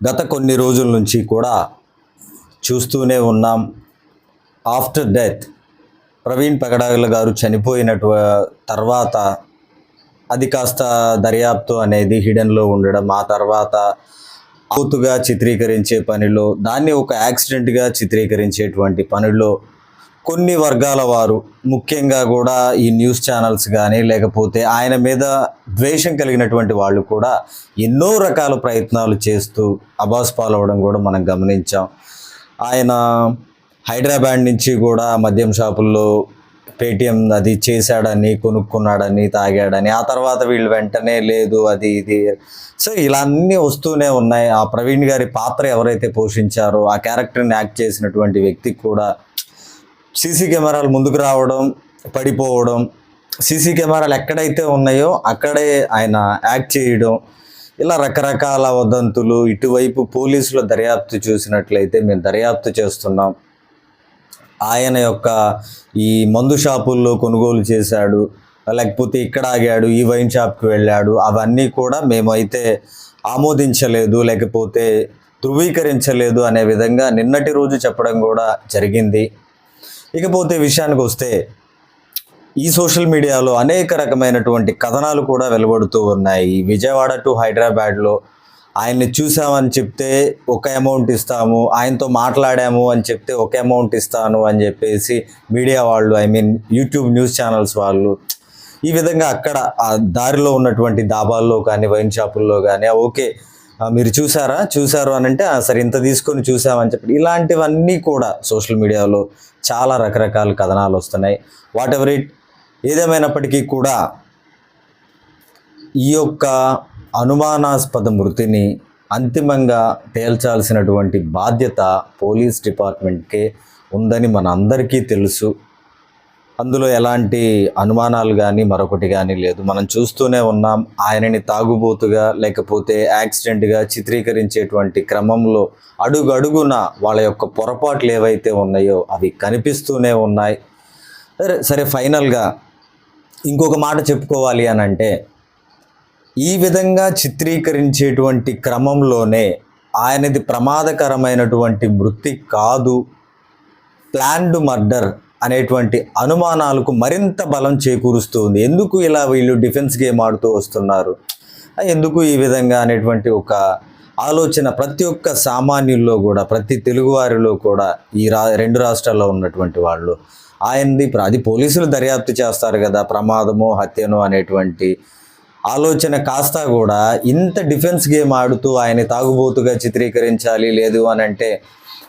గత కొన్ని రోజుల నుంచి కూడా చూస్తూనే ఉన్నాం. ఆఫ్టర్ డెత్ ప్రవీణ్ పగడాగల గారు చనిపోయినటు తర్వాత అది కాస్త దర్యాప్తు అనేది హిడెన్లో ఉండడం ఆ తర్వాత అవుతుగా చిత్రీకరించే పనిలో దాన్ని ఒక యాక్సిడెంట్గా చిత్రీకరించేటువంటి పనిలో కొన్ని వర్గాల వారు ముఖ్యంగా కూడా ఈ న్యూస్ ఛానల్స్ కానీ లేకపోతే ఆయన మీద ద్వేషం కలిగినటువంటి వాళ్ళు కూడా ఎన్నో రకాల ప్రయత్నాలు చేస్తూ అబాస్ పాలవడం కూడా మనం గమనించాం. ఆయన హైదరాబాద్ నుంచి కూడా మద్యం షాపుల్లో పేటిఎం అది చేశాడని కొనుక్కున్నాడని తాగాడని ఆ తర్వాత వీళ్ళు వెంటనే లేదు అది ఇది. సో ఇలా అన్నీ వస్తూనే ఉన్నాయి. ఆ ప్రవీణ్ గారి పాత్ర ఎవరైతే పోషించారో ఆ క్యారెక్టర్ని యాక్ట్ చేసినటువంటి వ్యక్తికి కూడా సీసీ కెమెరాలు ముందుకు రావడం పడిపోవడం సీసీ కెమెరాలు ఎక్కడైతే ఉన్నాయో అక్కడే ఆయన యాక్ట్ చేయడం ఇలా రకరకాల వదంతులు ఇటువైపు పోలీసుల దర్యాప్తు చూసినట్లయితే మేము దర్యాప్తు చేస్తున్నాం. ఆయన యొక్క ఈ మందు షాపుల్లో కొనుగోలు చేశాడు లేకపోతే ఇక్కడ ఆగాడు ఈ వైన్ షాప్కి వెళ్ళాడు అవన్నీ కూడా మేమైతే ఆమోదించలేదు లేకపోతే ధృవీకరించలేదు అనే విధంగా నిన్నటి రోజు చెప్పడం కూడా జరిగింది. ఇకపోతే విషయానికి వస్తే ఈ సోషల్ మీడియాలో అనేక రకమైనటువంటి కథనాలు కూడా వెలువడుతూ ఉన్నాయి. విజయవాడ టు హైదరాబాద్లో ఆయన్ని చూసామని చెప్తే ఒక అమౌంట్ ఇస్తాము ఆయనతో మాట్లాడాము అని చెప్తే ఒక అమౌంట్ ఇస్తాను అని చెప్పేసి మీడియా వాళ్ళు I mean YouTube news channels వాళ్ళు ఈ విధంగా అక్కడ ఆ దారిలో ఉన్నటువంటి దాబాల్లో కానీ వైన్ షాపుల్లో కానీ ఓకే మీరు చూసారా చూసారు అని అంటే సరే ఇంత తీసుకొని చూసామని చెప్పి ఇలాంటివన్నీ కూడా సోషల్ మీడియాలో చాలా రకరకాల కథనాలు వస్తున్నాయి. వాట్ ఎవర్ ఇట్ ఏదేమైనప్పటికీ కూడా ఈ యొక్క అనుమానాస్పద మృతిని అంతిమంగా తేల్చాల్సినటువంటి బాధ్యత పోలీస్ డిపార్ట్మెంట్కే ఉందని మన అందరికీ తెలుసు. అందులో ఎలాంటి అనుమానాలు కానీ మరొకటి కానీ లేదు. మనం చూస్తూనే ఉన్నాం ఆయనని తాగుబోతుగా లేకపోతే యాక్సిడెంట్గా చిత్రీకరించేటువంటి క్రమంలో అడుగు అడుగున వాళ్ళ యొక్క పొరపాట్లు ఏవైతే ఉన్నాయో అవి కనిపిస్తూనే ఉన్నాయి. సరే సరే ఫైనల్గా ఇంకొక మాట చెప్పుకోవాలి అని అంటే ఈ విధంగా చిత్రీకరించేటువంటి క్రమంలోనే ఆయనది ప్రమాదకరమైనటువంటి మృతి కాదు ప్లాన్డ్ మర్డర్ అనేటువంటి అనుమానాలకు మరింత బలం చేకూరుస్తుంది. ఎందుకు ఇలా వీళ్ళు డిఫెన్స్ గేమ్ ఆడుతూ వస్తున్నారు? ఎందుకు ఈ విధంగా అనేటువంటి ఒక ఆలోచన ప్రతి ఒక్క సామాన్యుల్లో కూడా ప్రతి తెలుగువారిలో కూడా ఈ రా రెండు రాష్ట్రాల్లో ఉన్నటువంటి వాళ్ళు ఆయనది అది పోలీసులు దర్యాప్తు చేస్తారు కదా ప్రమాదమో హత్యను అనేటువంటి ఆలోచన కాస్త కూడా ఇంత డిఫెన్స్ గేమ్ ఆడుతూ ఆయన తాగుబోతుగా చిత్రీకరించాలి లేదు అని అంటే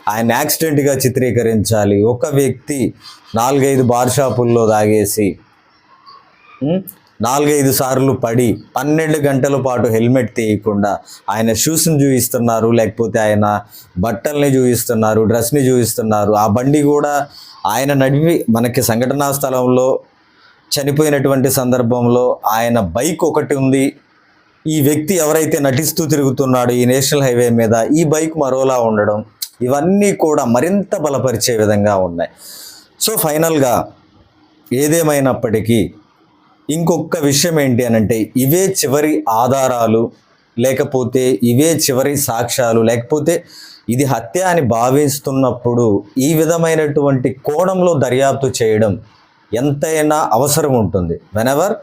ఆయన యాక్సిడెంట్గా చిత్రీకరించాలి. ఒక వ్యక్తి నాలుగైదు బార్ షాపుల్లో తాగేసి నాలుగైదు సార్లు పడి పన్నెండు గంటల పాటు హెల్మెట్ తీయకుండా ఆయన షూస్ని చూపిస్తున్నారు లేకపోతే ఆయన బట్టల్ని చూపిస్తున్నారు డ్రెస్ని చూపిస్తున్నారు ఆ బండి కూడా ఆయన నడిపి మనకి సంఘటనా స్థలంలో చనిపోయినటువంటి సందర్భంలో ఆయన బైక్ ఒకటి ఉంది. ఈ వ్యక్తి ఎవరైతే నటిస్తూ తిరుగుతున్నాడో ఈ నేషనల్ హైవే మీద ఈ బైక్ మరోలా ఉండడం ఇవన్నీ కూడా మరింత బలపరిచే విధంగా ఉన్నాయి. సో ఫైనల్గా ఏదేమైనప్పటికీ ఇంకొక విషయం ఏంటి అని అంటే ఇవే చివరి ఆధారాలు లేకపోతే ఇవే చివరి సాక్ష్యాలు లేకపోతే ఇది హత్య అని భావిస్తున్నప్పుడు ఈ విధమైనటువంటి కోణంలో దర్యాప్తు చేయడం ఎంతైనా అవసరం ఉంటుంది. వెనెవర్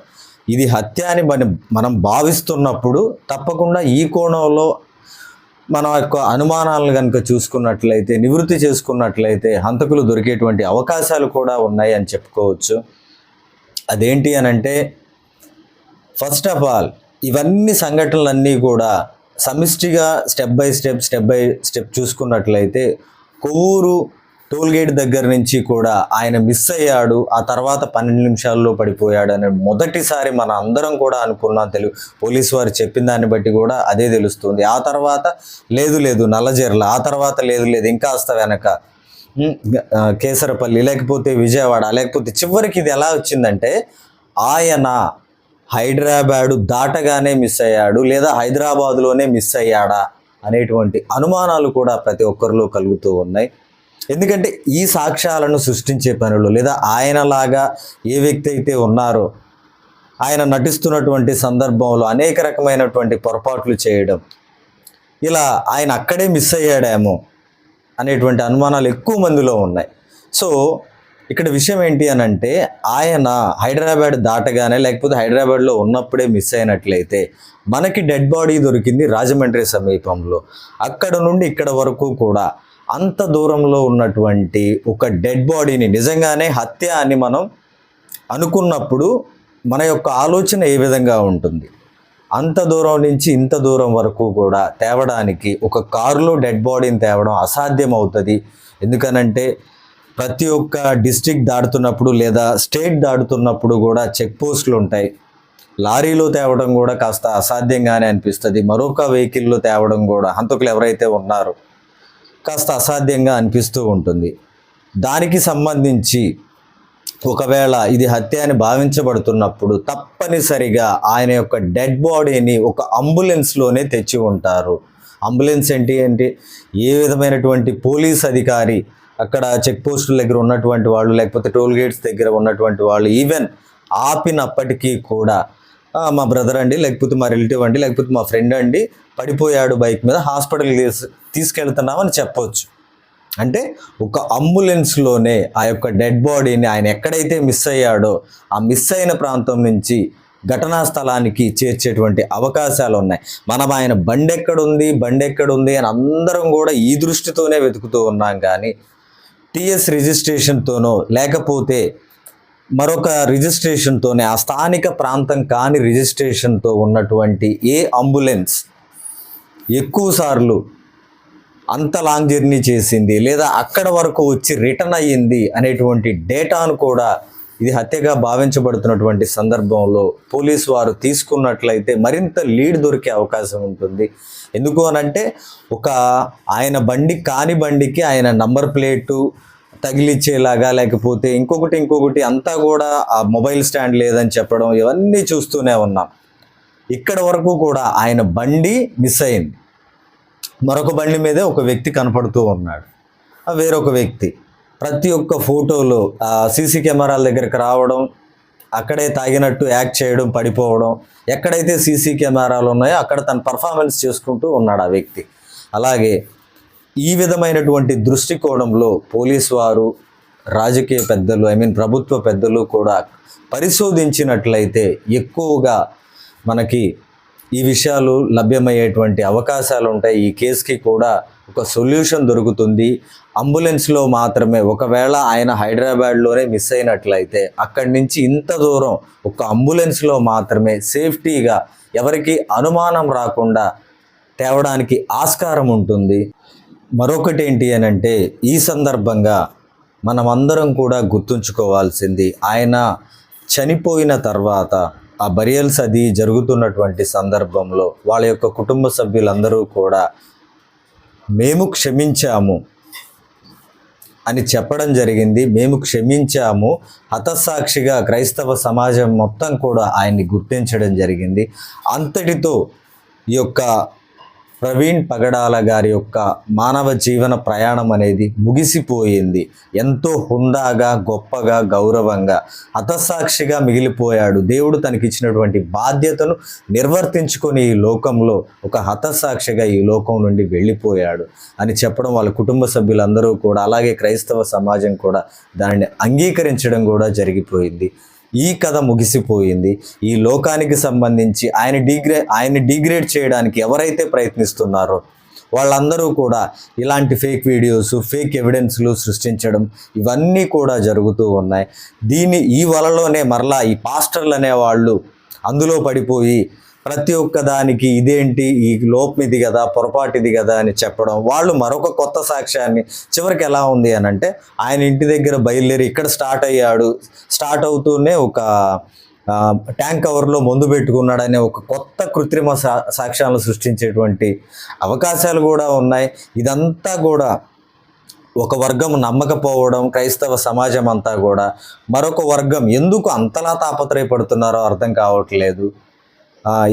ఇది హత్య అని మనం మనం భావిస్తున్నప్పుడు తప్పకుండా ఈ కోణంలో మన యొక్క అనుమానాలను కనుక చూసుకున్నట్లయితే నివృత్తి చేసుకున్నట్లయితే హంతకులు దొరికేటువంటి అవకాశాలు కూడా ఉన్నాయి అని చెప్పుకోవచ్చు. అదేంటి అని అంటే ఫస్ట్ ఆఫ్ ఆల్ ఇవన్నీ సంఘటనలన్నీ కూడా సమిష్టిగా step by step step by step చూసుకున్నట్లయితే కొవ్వూరు టోల్గేట్ దగ్గర నుంచి కూడా ఆయన మిస్ అయ్యాడు ఆ తర్వాత పన్నెండు నిమిషాల్లో పడిపోయాడు అని మొదటిసారి మన అందరం కూడా అనుకున్నాం తెలుగు పోలీసు వారు చెప్పిన దాన్ని బట్టి కూడా అదే తెలుస్తుంది. ఆ తర్వాత లేదు లేదు నల్లజర్ల ఆ తర్వాత లేదు లేదు ఇంకా అస్త వెనక కేసరపల్లి లేకపోతే విజయవాడ లేకపోతే చివరికి ఇది ఎలా వచ్చిందంటే ఆయన హైదరాబాదు దాటగానే మిస్ అయ్యాడు లేదా హైదరాబాదులోనే మిస్ అయ్యాడా అనేటువంటి అనుమానాలు కూడా ప్రతి ఒక్కరిలో కలుగుతూ ఉన్నాయి. ఎందుకంటే ఈ సాక్ష్యాలను సృష్టించే పనులు లేదా ఆయనలాగా ఏ వ్యక్తి అయితే ఉన్నారో ఆయన నటిస్తున్నటువంటి సందర్భంలో అనేక రకమైనటువంటి పొరపాట్లు చేయడం ఇలా ఆయన అక్కడే మిస్ అయ్యాడేమో అనేటువంటి అనుమానాలు ఎక్కువ మందిలో ఉన్నాయి. సో ఇక్కడ విషయం ఏంటి అని అంటే ఆయన హైదరాబాద్ దాటగానే లేకపోతే హైదరాబాద్లో ఉన్నప్పుడే మిస్ అయినట్లయితే మనకి డెడ్ బాడీ దొరికింది రాజమండ్రి సమీపంలో. అక్కడ నుండి ఇక్కడ వరకు కూడా అంత దూరంలో ఉన్నటువంటి ఒక డెడ్ బాడీని నిజంగానే హత్య అని మనం అనుకున్నప్పుడు మన యొక్క ఆలోచన ఏ విధంగా ఉంటుంది? అంత దూరం నుంచి ఇంత దూరం వరకు కూడా తేవడానికి ఒక కారులో డెడ్ బాడీని తేవడం అసాధ్యం అవుతుంది ఎందుకనంటే ప్రతి ఒక్క డిస్ట్రిక్ట్ దాటుతున్నప్పుడు లేదా స్టేట్ దాటుతున్నప్పుడు కూడా చెక్ పోస్టులు ఉంటాయి. లారీలో తేవడం కూడా కాస్త అసాధ్యంగానే అనిపిస్తుంది. మరొక వెహికల్లో తేవడం కూడా హంతకులు ఎవరైతే ఉన్నారో కాస్త అసాధ్యంగా అనిపిస్తూ ఉంటుంది. దానికి సంబంధించి ఒకవేళ ఇది హత్య అని భావించబడుతున్నప్పుడు తప్పనిసరిగా ఆయన యొక్క డెడ్ బాడీని ఒక అంబులెన్స్లోనే తెచ్చి ఉంటారు. అంబులెన్స్ ఏంటి ఏంటి ఏ విధమైనటువంటి పోలీస్ అధికారి అక్కడ చెక్ పోస్టుల దగ్గర ఉన్నటువంటి వాళ్ళు లేకపోతే టోల్ గేట్స్ దగ్గర ఉన్నటువంటి వాళ్ళు ఈవెన్ ఆపినప్పటికీ కూడా మా బ్రదర్ అండి లేకపోతే మా రిలేటివ్ అండి లేకపోతే మా ఫ్రెండ్ అండి పడిపోయాడు బైక్ మీద హాస్పిటల్కి తీస్ తీసుకెళ్తున్నామని చెప్పొచ్చు. అంటే ఒక అంబులెన్స్లోనే ఆ యొక్క డెడ్ బాడీని ఆయన ఎక్కడైతే మిస్ అయ్యాడో ఆ మిస్ అయిన ప్రాంతం నుంచి ఘటనా స్థలానికి చేర్చేటువంటి అవకాశాలు ఉన్నాయి. మనం ఆయన బండి ఎక్కడుంది బండి ఎక్కడుంది అని అందరం కూడా ఈ దృష్టితోనే వెతుకుతూ ఉన్నాం కానీ టిఎస్ రిజిస్ట్రేషన్తోనో లేకపోతే మరొక రిజిస్ట్రేషన్తోనే ఆ స్థానిక ప్రాంతం కాని రిజిస్ట్రేషన్తో ఉన్నటువంటి ఏ అంబులెన్స్ ఎక్కువ సార్లు అంత లాంగ్ జర్నీ చేసింది లేదా అక్కడ వరకు వచ్చి రిటర్న్ అయ్యింది అనేటువంటి డేటాను కూడా ఇది హత్యగా భావించబడుతున్నటువంటి సందర్భంలో పోలీసు వారు తీసుకున్నట్లయితే మరింత లీడ్ దొరికే అవకాశం ఉంటుంది. ఎందుకు అనంటే ఒక ఆయన బండి కాని బండికి ఆయన నంబర్ ప్లేటు తగిలిచ్చేలాగా లేకపోతే ఇంకొకటి ఇంకొకటి అంతా కూడా ఆ మొబైల్ స్టాండ్ లేదని చెప్పడం ఇవన్నీ చూస్తూనే ఉన్నాం. ఇక్కడ వరకు కూడా ఆయన బండి మిస్ అయింది. మరొక బండి మీదే ఒక వ్యక్తి కనపడుతూ ఉన్నాడు. ఆ వేరొక వ్యక్తి ప్రతి ఒక్క ఫోటోలో సీసీ కెమెరాల దగ్గరికి రావడం అక్కడే తాగినట్టు యాక్ట్ చేయడం పడిపోవడం ఎక్కడైతే సీసీ కెమెరాలు ఉన్నాయో అక్కడ తన పర్ఫార్మెన్స్ చేసుకుంటూ ఉన్నాడు ఆ వ్యక్తి. అలాగే ఈ విధమైనటువంటి దృష్టికోణంలో పోలీస్ వారు రాజకీయ పెద్దలు ఐ మీన్ ప్రభుత్వ పెద్దలు కూడా పరిశోధించినట్లయితే ఎక్కువగా మనకి ఈ విషయాలు లభ్యమయ్యేటువంటి అవకాశాలు ఉంటాయి ఈ కేసుకి కూడా ఒక సొల్యూషన్ దొరుకుతుంది. అంబులెన్స్లో మాత్రమే ఒకవేళ ఆయన హైదరాబాద్లోనే మిస్ అయినట్లయితే అక్కడి నుంచి ఇంత దూరం ఒక అంబులెన్స్లో మాత్రమే సేఫ్టీగా ఎవరికి అనుమానం రాకుండా తేవడానికి ఆస్కారం ఉంటుంది. మరొకటి ఏంటి అని అంటే ఈ సందర్భంగా మనమందరం కూడా గుర్తుంచుకోవాల్సింది ఆయన చనిపోయిన తర్వాత ఆ బరియల్స్ అది జరుగుతున్నటువంటి సందర్భంలో వాళ్ళ యొక్క కుటుంబ సభ్యులందరూ కూడా మేము క్షమించాము అని చెప్పడం జరిగింది. మేము క్షమించాము. హతసాక్షిగా క్రైస్తవ సమాజం మొత్తం కూడా ఆయన్ని గుర్తించడం జరిగింది. అంతటితో ఈ యొక్క ప్రవీణ్ పగడాల గారి యొక్క మానవ జీవన ప్రయాణం అనేది ముగిసిపోయింది. ఎంతో హుందాగా గొప్పగా గౌరవంగా హతసాక్షిగా మిగిలిపోయాడు. దేవుడు తనకిచ్చినటువంటి బాధ్యతను నిర్వర్తించుకొని ఈ లోకంలో ఒక హతసాక్షిగా ఈ లోకం నుండి వెళ్ళిపోయాడు అని చెప్పడం వాళ్ళ కుటుంబ సభ్యులందరూ కూడా అలాగే క్రైస్తవ సమాజం కూడా దానిని అంగీకరించడం కూడా జరిగిపోయింది. ఈ కథ ముగిసిపోయింది. ఈ లోకానికి సంబంధించి ఆయన డిగ్రే ఆయన డిగ్రేడ్ చేయడానికి ఎవరైతే ప్రయత్నిస్తున్నారో వాళ్ళందరూ కూడా ఇలాంటి ఫేక్ వీడియోస్ ఫేక్ ఎవిడెన్స్లు సృష్టించడం ఇవన్నీ కూడా జరుగుతూ ఉన్నాయి. దీని ఈ వలలోనే మరలా ఈ పాస్టర్లు అనేవాళ్ళు అందులో పడిపోయి ప్రతి ఒక్క దానికి ఇదేంటి? ఈ లోపం ఇది కదా పొరపాటు ఇది కదా అని చెప్పడం. వాళ్ళు మరొక కొత్త సాక్ష్యాన్ని చివరికి ఎలా ఉంది అని అంటే ఆయన ఇంటి దగ్గర బయలుదేరి ఇక్కడ స్టార్ట్ అయ్యాడు. స్టార్ట్ అవుతూనే ఒక ట్యాంక్ కవర్లో మందు పెట్టుకున్నాడనే ఒక కొత్త కృత్రిమ సా సాక్ష్యాలను సృష్టించేటువంటి అవకాశాలు కూడా ఉన్నాయి. ఇదంతా కూడా ఒక వర్గం నమ్మకపోవడం క్రైస్తవ సమాజం అంతా కూడా మరొక వర్గం ఎందుకు అంతలా తాపత్రయపడుతున్నారో అర్థం కావట్లేదు.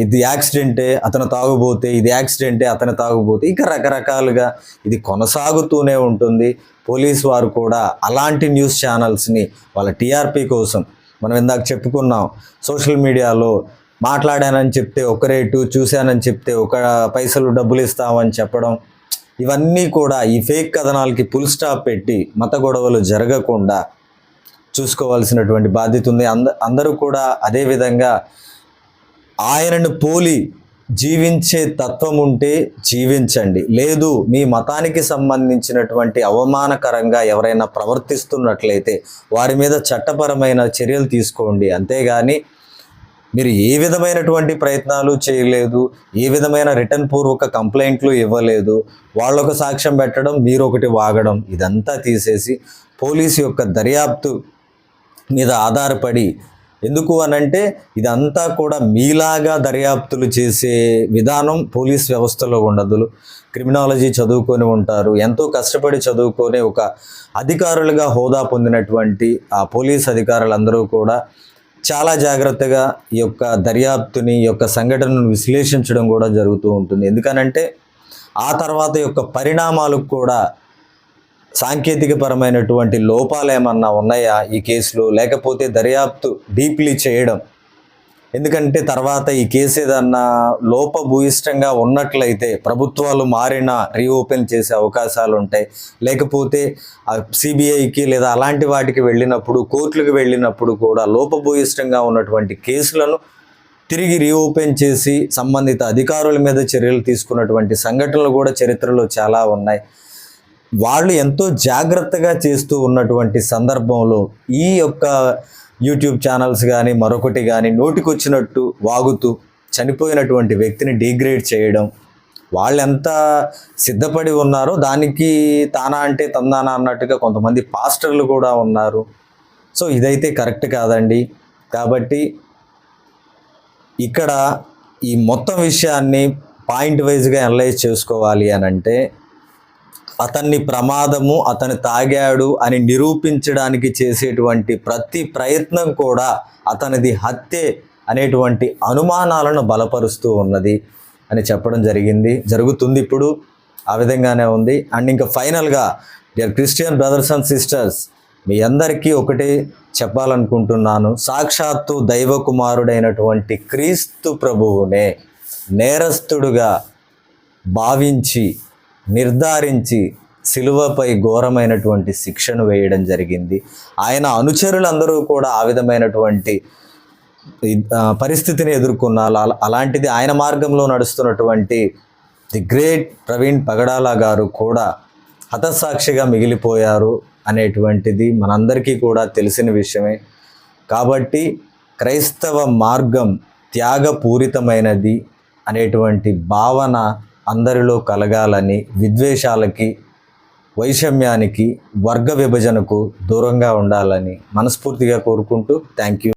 ఇది యాక్సిడెంటే అతను తాగుబోతే ఇది యాక్సిడెంటే అతను తాగుబోతే ఇక రకరకాలుగా ఇది కొనసాగుతూనే ఉంటుంది. పోలీస్ వారు కూడా అలాంటి న్యూస్ ఛానల్స్ని వాళ్ళ టీఆర్పీ కోసం మనం ఇందాక చెప్పుకున్నాం. సోషల్ మీడియాలో మాట్లాడానని చెప్తే ఒక రేటు చూశానని చెప్తే ఒక పైసలు డబ్బులు ఇస్తామని చెప్పడం ఇవన్నీ కూడా ఈ ఫేక్ కథనాలకి ఫుల్ స్టాప్ పెట్టి మత గొడవలు జరగకుండా చూసుకోవాల్సినటువంటి బాధ్యత ఉంది. అంద అందరూ కూడా అదే విధంగా ఆయనను పోలి జీవించే తత్వం ఉంటే జీవించండి. లేదు మీ మతానికి సంబంధించినటువంటి అవమానకరంగా ఎవరైనా ప్రవర్తిస్తున్నట్లయితే వారి మీద చట్టపరమైన చర్యలు తీసుకోండి. అంతేగాని మీరు ఏ విధమైనటువంటి ప్రయత్నాలు చేయలేదు ఏ విధమైన రిటర్న్ పూర్వక కంప్లైంట్లు ఇవ్వలేదు వాళ్ళొక సాక్ష్యం పెట్టడం మీరు ఒకటి వాగడం ఇదంతా తీసేసి పోలీసు యొక్క దర్యాప్తు మీద ఆధారపడి ఎందుకు అనంటే ఇదంతా కూడా మీలాగా దర్యాప్తులు చేసే విధానం పోలీస్ వ్యవస్థలో ఉండదు. క్రిమినాలజీ చదువుకొని ఉంటారు. ఎంతో కష్టపడి చదువుకొని ఒక అధికారులుగా హోదా పొందినటువంటి ఆ పోలీస్ అధికారులందరూ కూడా చాలా జాగ్రత్తగా ఈ యొక్క దర్యాప్తుని యొక్క సంఘటనను విశ్లేషించడం కూడా జరుగుతూ ఉంటుంది. ఎందుకనంటే ఆ తర్వాత యొక్క పరిణామాలకు కూడా సాంకేతిక పరమైనటువంటి లోపాలు ఏమన్నా ఉన్నాయా ఈ కేసులో? లేకపోతే దర్యాప్తు డీప్లీ చేయడం. ఎందుకంటే తర్వాత ఈ కేసు ఏదన్నా లోపభూయిష్టంగా ఉన్నట్లయితే ప్రభుత్వాలు మారినా రీఓపెన్ చేసే అవకాశాలు ఉంటాయి లేకపోతే సిబిఐకి లేదా అలాంటి వాటికి వెళ్ళినప్పుడు కోర్టులకు వెళ్ళినప్పుడు కూడా లోపభూయిష్టంగా ఉన్నటువంటి కేసులను తిరిగి రీఓపెన్ చేసి సంబంధిత అధికారుల మీద చర్యలు తీసుకున్నటువంటి సంఘటనలు కూడా చరిత్రలో చాలా ఉన్నాయి. వాళ్ళు ఎంతో జాగ్రత్తగా చేస్తూ ఉన్నటువంటి సందర్భంలో ఈ యొక్క యూట్యూబ్ ఛానల్స్ కానీ మరొకటి కానీ నోటికొచ్చినట్టు వాగుతూ చనిపోయినటువంటి వ్యక్తిని డిగ్రేడ్ చేయడం వాళ్ళు ఎంత సిద్ధపడి ఉన్నారో దానికి తానా అంటే తందానా అన్నట్టుగా కొంతమంది పాస్టర్లు కూడా ఉన్నారు. సో ఇదైతే కరెక్ట్ కాదండి. కాబట్టి ఇక్కడ ఈ మొత్తం విషయాన్ని పాయింట్ వైజ్గా అనలైజ్ చేసుకోవాలి అని అంటే అతన్ని ప్రమాదము అతను తాగాడు అని నిరూపించడానికి చేసేటువంటి ప్రతి ప్రయత్నం కూడా అతనిది హత్యే అనేటువంటి అనుమానాలను బలపరుస్తూ ఉన్నది అని చెప్పడం జరిగింది జరుగుతుంది ఇప్పుడు ఆ విధంగానే ఉంది. అండ్ ఇంకా ఫైనల్గా dear Christian brothers and sisters మీ అందరికీ ఒకటే చెప్పాలనుకుంటున్నాను. సాక్షాత్తు దైవ కుమారుడైనటువంటి క్రీస్తు ప్రభువునే నేరస్తుడుగా భావించి నిర్ధారించి సిలువపై ఘోరమైనటువంటి శిక్షను వేయడం జరిగింది. ఆయన అనుచరులందరూ కూడా ఆ విధమైనటువంటి పరిస్థితిని ఎదుర్కొన్నారు అలా- అలాంటిది ఆయన మార్గంలో నడుస్తున్నటువంటి ది గ్రేట్ ప్రవీణ్ పగడాల గారు కూడా హతసాక్షిగా మిగిలిపోయారు అనేటువంటిది మనందరికీ కూడా తెలిసిన విషయమే. కాబట్టి క్రైస్తవ మార్గం త్యాగపూరితమైనది అనేటువంటి భావన అందరిలో కలగాలని విద్వేషాలకి వైషమ్యానికి వర్గ విభజనకు దూరంగా ఉండాలని మనస్ఫూర్తిగా కోరుకుంటూ థ్యాంక్ యూ